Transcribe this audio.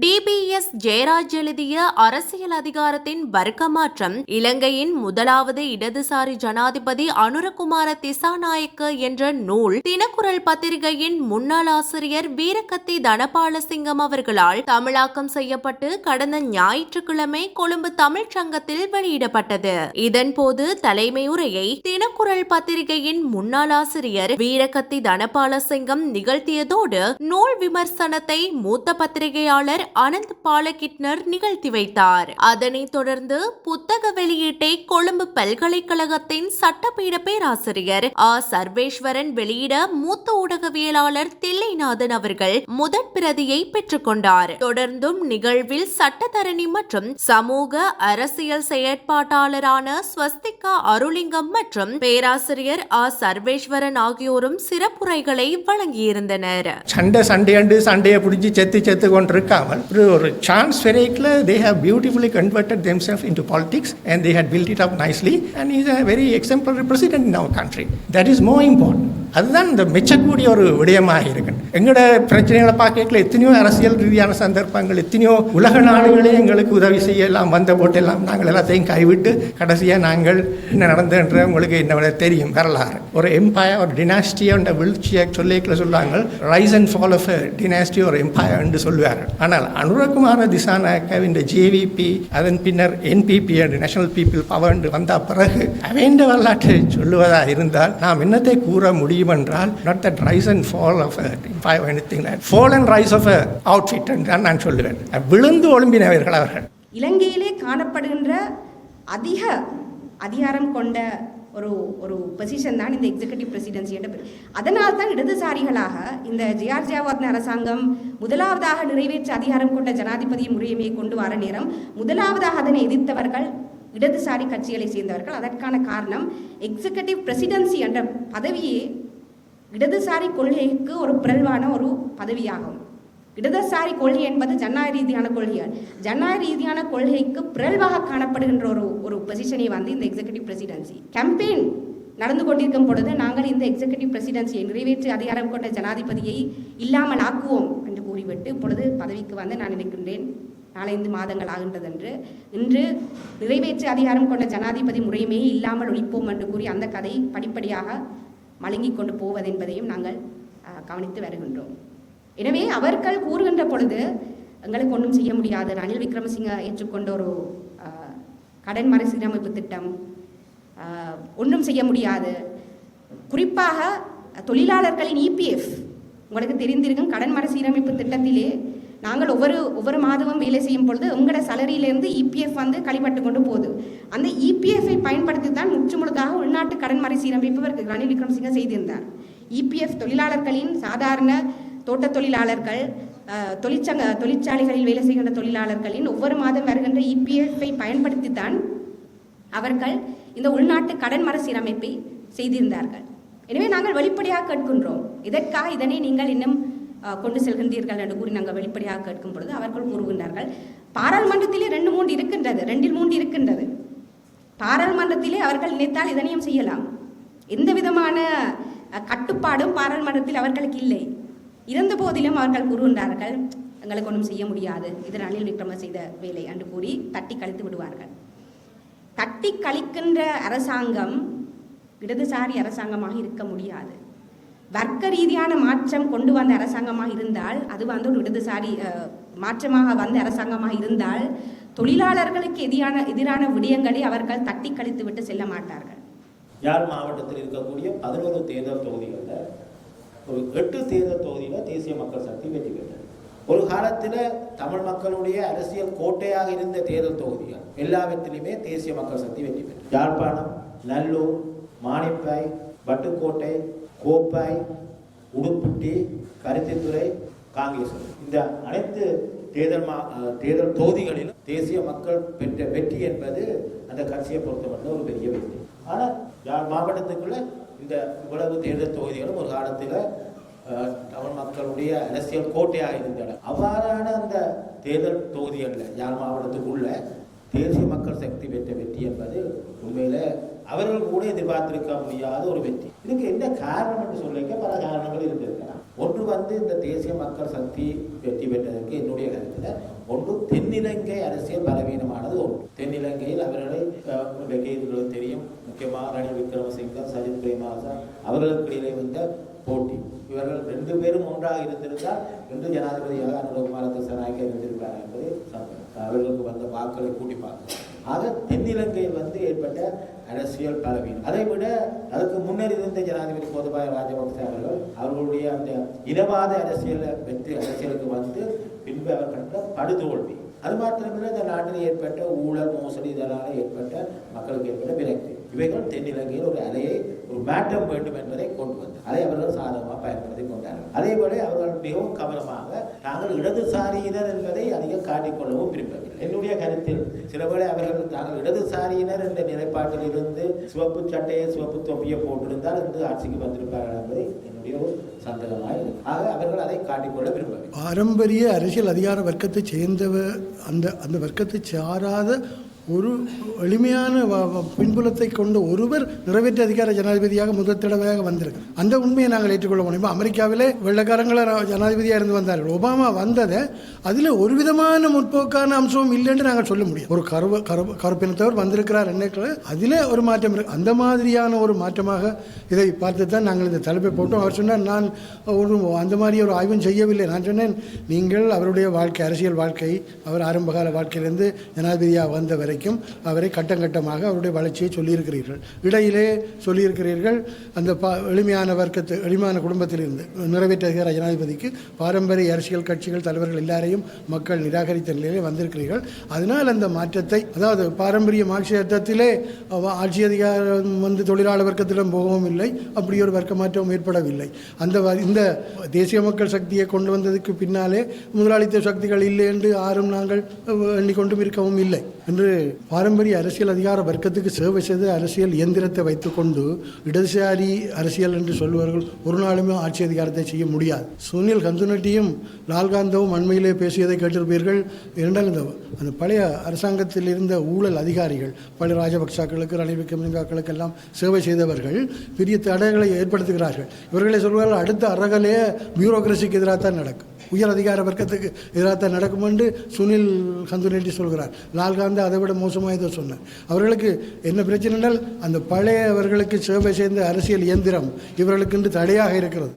DPS Jayaraj எழுதிய அரசியல் அதிகாரத்தின் வர்க்கமாற்றம் இலங்கையின் முதலாவது இடதுசாரி ஜனாதிபதி அனுரகுமார திசாநாயக்க என்ற நூல் தினக்குரல் பத்திரிகையின் முன்னாள் ஆசிரியர் வீரகத்தி தனபாலசிங்கம் அவர்களால் தமிழாக்கம் செய்யப்பட்டு கடந்த ஞாயிற்றுக்கிழமை கொழும்பு தமிழ்ச் சங்கத்தில் வெளியிடப்பட்டது. இதன்போது தலைமை உரையை தினக்குரல் பத்திரிகையின் முன்னாள் ஆசிரியர் வீரகத்தி தனபாலசிங்கம் நிகழ்த்தியதோடு நூல் விமர்சனத்தை மூத்த பத்திரிகையாளர் அனந்த் பாலகிட்னர் நிகழ்த்தி வைத்தார். அதனைத் தொடர்ந்து புத்தக வெளியீட்டை கொழும்பு பல்கலைக்கழகத்தின் சட்டப்பீட பேராசிரியர் ஆ. சர்வேஸ்வரன் வெளியிட மூத்த ஊடகவியலாளர் தில்லைநாதன் அவர்கள் முதற் பிரதியை பெற்றுக்கொண்டார் தொடர்ந்தும் நிகழ்வில் சட்டத்தரணி மற்றும் சமூக அரசியல் செயற்பாட்டாளரான ஸ்வஸ்திகா அருளிங்கம் மற்றும் பேராசிரியர் ஆ. சர்வேஸ்வரன் ஆகியோரும் சிறப்புரைகளை வழங்கியிருந்தனர். சண்டை சண்டையண்டு சண்டையை பிடிச்சி செத்து செத்து கொண்டிருக்காம இருக்காமல் ஒரு chance வெரைக்கில் they have beautifully converted them self in politics and they had built it up nicely and is a very example president in our country that is more important அதுதான் இந்த மெச்சக்கூடிய ஒரு விடயமாக இருக்கு. எங்களோட பிரச்சனைகளை பார்க்கல எத்தனையோ அரசியல் ரீதியான சந்தர்ப்பங்கள் எத்தனையோ உலக நாடுகளே எங்களுக்கு உதவி செய்யலாம் வந்த போட்டெல்லாம் நாங்கள் எல்லாத்தையும் கைவிட்டு கடைசியாக நாங்கள் என்ன நடந்தன்ற உங்களுக்கு என்ன விட தெரியும் வரலாறு. ஒரு எம்பையர் ஒரு டினாஸ்டியோட வீழ்ச்சியை சொல்லிக்கல சொல்லுவாங்க. Rise and fall of dynasty ஒரு எம்பையர் என்று சொல்லுவார். ஆனால் அனுரகுமார திசாநாயக்காவின் ஜேவிபி அதன் பின்னர் NPP and national people power வந்த பிறகு அவன் வரலாற்றை சொல்லுவதாக இருந்தால் நாம் என்னத்தை கூற முடியும் என்றால் not that rise and fall of anything fall and rise of outfit என்று தான் நான் சொல்லுவேன். விழுந்து ஒழும்பினவர்கள் அவர்கள். இலங்கையிலே காணப்படுகின்ற அதிக அதிகாரம் கொண்ட ஒரு ஒரு பொசிஷன் தான் இந்த எக்ஸிகூட்டிவ் பிரசிடென்சி என்ற அதனால் தான் இடதுசாரிகளாக இந்த ஜிஆர் ஜெயவர்தன அரசாங்கம் முதலாவதாக நிறைவேற்ற அதிகாரம் கொண்ட ஜனாதிபதி முறைமையை கொண்டு வர நேரம் முதலாவதாக அதனை எதிர்த்தவர்கள் இடதுசாரி கட்சிகளை சேர்ந்தவர்கள். அதற்கான காரணம் எக்ஸிகூட்டிவ் பிரசிடென்சி என்ற பதவியே இடதுசாரி கொள்கைக்கு ஒரு பிறழ்வான ஒரு பதவியாகும். இடதுசாரி கொள்கை என்பது ஜனநாயக ரீதியான கொள்கையால் ஜனநாயக ரீதியான கொள்கைக்கு பிறழ்வாக காணப்படுகின்ற ஒரு ஒரு பொசிஷனை வந்து இந்த எக்ஸிகூட்டிவ் பிரசிடென்சி கேம்பெயின் நடந்து கொண்டிருக்கும் பொழுது நாங்கள் இந்த எக்ஸிகூட்டிவ் பிரசிடென்சியை நிறைவேற்றி அதிகாரம் கொண்ட ஜனாதிபதியை இல்லாமல் ஆக்குவோம் என்று கூறிவிட்டு இப்பொழுது பதவிக்கு வந்து நான் நினைக்கின்றேன். நாலந்து மாதங்கள் ஆகின்றது என்று இன்று நிறைவேற்று அதிகாரம் கொண்ட ஜனாதிபதி முறைமையை இல்லாமல் ஒழிப்போம் என்று கூறி அந்த கதை படிப்படியாக மழுங்கி கொண்டு போவது என்பதையும் நாங்கள் கவனித்து வருகின்றோம். எனவே அவர்கள் கூறுகின்ற பொழுது எங்களுக்கு ஒன்றும் செய்ய முடியாது. ரணில் விக்ரமசிங்க ஏற்றுக்கொண்ட ஒரு கடன் மறுசீரமைப்பு திட்டம் ஒன்றும் செய்ய முடியாது. குறிப்பாக தொழிலாளர்களின் இபிஎஃப் உங்களுக்கு தெரிந்திருக்கும் கடன் மறுசீரமைப்பு திட்டத்திலே நாங்கள் ஒவ்வொரு ஒவ்வொரு மாதமும் வேலை செய்யும் பொழுது உங்களோட சலரியிலேருந்து இபிஎஃப் வந்து கழிப்பட்டு கொண்டு போகுது. அந்த இபிஎஃப்பை பயன்படுத்தி தான் முற்றுமுழுதாக உள்நாட்டு கடன் மறுசீரமைப்பு இவருக்கு ரணில் விக்ரமசிங்க செய்திருந்தார். இபிஎஃப் தொழிலாளர்களின் சாதாரண தோட்ட தொழிலாளர்கள் தொழிற்சங்க தொழிற்சாலைகளில் வேலை செய்கின்ற தொழிலாளர்களின் ஒவ்வொரு மாதம் வருகின்ற இபிஎஃப்பை பயன்படுத்தி தான் அவர்கள் இந்த உள்நாட்டு கடன் மறுசீரமைப்பை செய்திருந்தார்கள். எனவே நாங்கள் வெளிப்படையாக கேட்கின்றோம் இதற்காக இதனை நீங்கள் இன்னும் கொண்டு செல்கின்றீர்கள்? என்று கூறி நாங்கள் வெளிப்படையாக கேட்கும் பொழுது அவர்கள் கூறுகின்றார்கள் பாராளுமன்றத்திலே ரெண்டு மூன்று இருக்கின்றது ரெண்டில் மூன்று இருக்கின்றது. பாராளுமன்றத்திலே அவர்கள் நினைத்தால் இதனையும் செய்யலாம். எந்த விதமான கட்டுப்பாடும் பாராளுமன்றத்தில் அவர்களுக்கு இல்லை. இருந்த போதிலும் அவர்கள் கூறுகின்றார்கள் எங்களுக்கு ஒன்றும் செய்ய முடியாது. இது ரணில் விக்ரம செய்த வேலை என்று கூறி தட்டி கழித்து விடுவார்கள். தட்டி கழிக்கின்ற அரசாங்கம் இடதுசாரி அரசாங்கமாக இருக்க முடியாது. வர்க்க ரீதியான மாற்றம் கொண்டு வந்த அரசாங்கமாக இருந்தால் அது வந்து ஒரு இடதுசாரி அஹ், மாற்றமாக வந்த அரசாங்கமாக இருந்தால் தொழிலாளர்களுக்கு எதிரான எதிரான விடயங்களை அவர்கள் தட்டி கழித்து விட்டு செல்ல மாட்டார்கள். யாழ் மாவட்டத்தில் இருக்கக்கூடிய பதினோரு தேர்தல் தொகுதிகளில் எட்டு தேர்தல் தொகுதியில் தேசிய மக்கள் சக்தி வெற்றி பெற்றது. ஒரு காலத்தில் தமிழ் மக்களுடைய அரசியல் கோட்டையாக இருந்த தேர்தல் தொகுதிகள் எல்லாவற்றிலுமே தேசிய மக்கள் சக்தி வெற்றி பெற்றது. யாழ்ப்பாணம் நல்லூர் மானிப்பாய் பட்டுக்கோட்டை கோப்பாய் உடுப்புட்டி கருத்தித்துறை காங்கேசன். இந்த அனைத்து தேர்தல் மா தேர்தல் தொகுதிகளிலும் தேசிய மக்கள் பெற்ற வெற்றி என்பது அந்த கட்சியை பொறுத்தமட்டில் ஒரு பெரிய வெற்றி. ஆனால் யாழ் மாவட்டத்துக்குள்ள இந்த இவ்வளவு தேர்தல் தொகுதிகளும் ஒரு காலத்தில் தமிழ் மக்களுடைய அரசியல் கோட்டையாக இருந்தன. அவ்வாறான அந்த தேர்தல் தொகுதிகளில் யாழ் மாவட்டத்துக்குள்ள தேசிய மக்கள் சக்தி பெற்ற வெற்றி என்பது உண்மையில் அவர்கள் கூட எதிர்பார்த்திருக்க முடியாத ஒரு வெற்றி. இதுக்கு என்ன காரணம் என்று சொல்லிக்க பல காரணங்கள் இருந்திருக்கலாம் ஒன்று வந்து இந்த தேசிய மக்கள் சக்தி வெற்றி பெற்றதற்கு என்னுடைய கருத்தில் ஒன்று தென்னிலங்கை அரசியல் பலவீனமானது ஒன்று. தென்னிலங்கையில் அவர்களை அஹ், தெரியும். முக்கியமாக ரணில் விக்ரமசிங்க சஜித் பிரேமதாசா அவர்களுக்கு இடையிலே வந்த போட்டி. இவர்கள் ரெண்டு பேரும் ஒன்றாக இருந்திருந்தால் இன்று ஜனாதிபதியாக அனுரகுமார திசநாயக்க இருந்திருக்கிறார் என்பது அவர்களுக்கு வந்த வாக்களை கூட்டி பார்க்க ஆக தென்னிலங்கையில் வந்து ஏற்பட்ட அரசியல் பலவீனம் அதை விட அதுக்கு முன்னர் இருந்த ஜனாதிபதி கோதபாய ராஜபக்ச அவர்கள் அவர்களுடைய அந்த இனவாத அரசியல் வெற்றி அரசியலுக்கு வந்து பின்பு அவர் படுதோல்வி. அது மாத்திரமில்லை இந்த நாட்டில் ஏற்பட்ட ஊழல் மோசடி இதனால் ஏற்பட்ட மக்களுக்கு ஏற்பட்ட விரக்தி இவைகள் தென்னிலங்கையில் ஒரு அலையை ஒரு மாற்றம் வேண்டும் என்பதை கொண்டு வந்தார் அதை அவர்கள் சாதகமாக பயன்படுத்தி கொண்டார்கள். அதே போல அவர்கள் மிகவும் கவனமாக நாங்கள் இடதுசாரியினர் என்பதை அதிகம் காட்டிக்கொள்ளவும் விரும்பவில்லை. என்னுடைய கருத்தில் சில வேளை அவர்கள் நாங்கள் இடதுசாரியினர் என்ற நிலைப்பாட்டில் இருந்து சிவப்பு சட்டையை சிவப்பு தொப்பியை போட்டிருந்தால் இன்று ஆட்சிக்கு வந்திருப்பார்கள் என்பதை என்னுடைய ஒரு சந்தேகமாக ஆக அவர்கள் அதை காட்டிக்கொள்ள விரும்பவில்லை. பாரம்பரிய அரசியல் அதிகார வர்க்கத்தை சேர்ந்தவர் அந்த அந்த வர்க்கத்தை சாராத ஒரு எளிமையான வ- பின்புலத்தை கொண்ட ஒருவர் நிறைவேற்ற அதிகார ஜனாதிபதியாக முதல் தடவையாக வந்திருக்கு அந்த உண்மையை நாங்கள் ஏற்றுக்கொள்ள முடியுமா? அமெரிக்காவிலே வெள்ளக்காரங்கள ஜனாதிபதியாக இருந்து வந்தார்கள். ஒபாமா வந்ததை அதில் ஒரு விதமான முற்போக்கான அம்சமும் இல்லைன்னு நாங்கள் சொல்ல முடியும். ஒரு கருவ கரு கருப்பினத்தவர் வந்திருக்கிறார் என்னைக்கு அதில் ஒரு மாற்றம் இருக்கு. அந்த மாதிரியான ஒரு மாற்றமாக இதை பார்த்து தான் நாங்கள் இந்த தலைப்பை போட்டோம். அவர் சொன்னார் நான் ஒரு அந்த மாதிரி ஒரு ஆய்வும் செய்யவில்லை. நான் சொன்னேன் நீங்கள் அவருடைய வாழ்க்கை அரசியல் வாழ்க்கை அவர் ஆரம்பகால வாழ்க்கையிலேருந்து ஜனாதிபதியாக வந்தவர் வரைக்கும் அவரை கட்டம் கட்டமாக அவருடைய வளர்ச்சியை சொல்லியிருக்கிறீர்கள். இடையிலே சொல்லியிருக்கிறீர்கள் அந்த பா எளிமையான வர்க்கத்து எளிமையான குடும்பத்திலிருந்து நிறைவேற்றுகிற ஜனாதிபதிக்கு பாரம்பரிய அரசியல் கட்சிகள் தலைவர்கள் எல்லாரையும் மக்கள் நிராகரித்த நிலையிலே வந்திருக்கிறீர்கள். அதனால் அந்த மாற்றத்தை அதாவது பாரம்பரிய மார்க்சியத்திலே அவ- ஆட்சி அதிகாரம் வந்து தொழிலாளர் வர்க்கத்திடம் போகவும் இல்லை அப்படி ஒரு வர்க்க மாற்றம் ஏற்படவில்லை. அந்த இந்த தேசிய மக்கள் சக்தியை கொண்டு வந்ததுக்கு பின்னாலே முதலாளித்துவ சக்திகள் இல்லை என்று யாரும் நாங்கள் எண்ணிக்கொண்டும் இருக்கவும் இல்லை என்று பாரம்பரிய அரசியல் அதிகார வர்க்கத்துக்கு சேவை செய்த அரசியல் இயந்திரத்தை வைத்துக்கொண்டு இடதுசாரி அரசியல் என்று சொல்வார்கள் ஒரு நாளுமே ஆட்சி அதிகாரத்தை செய்ய முடியாது. சுனில் கந்துனட்டியும் லால்காந்தவும் அண்மையிலே பேசியதை கேட்டிருப்பீர்கள். இரண்டாம் இந்த அந்த பழைய அரசாங்கத்தில் இருந்த ஊழல் அதிகாரிகள் பழைய ராஜபக்சாக்களுக்கு ரணில் விக்ரமசிங்காக்களுக்கு எல்லாம் சேவை செய்தவர்கள் பெரிய தடைகளை ஏற்படுத்துகிறார்கள். இவர்களை சொல்வார்கள் அடுத்த அறகலே பியூரோக்ரஸிக்கு எதிராக தான் நடக்கும். உயர் அதிகார வர்க்கத்துக்கு எதிராக தான் நடக்கும் என்று சுனில் கந்துனட்டி சொல்கிறார். லால்காந்த அதை விட மோசமாக ஏதோ சொன்னேன். அவர்களுக்கு என்ன பிரச்சனை என்றால் அந்த பழையவர்களுக்கு சேவை செய்த அரசியல் இயந்திரம் இவர்களுக்கு இன்று தடையாக இருக்கிறது.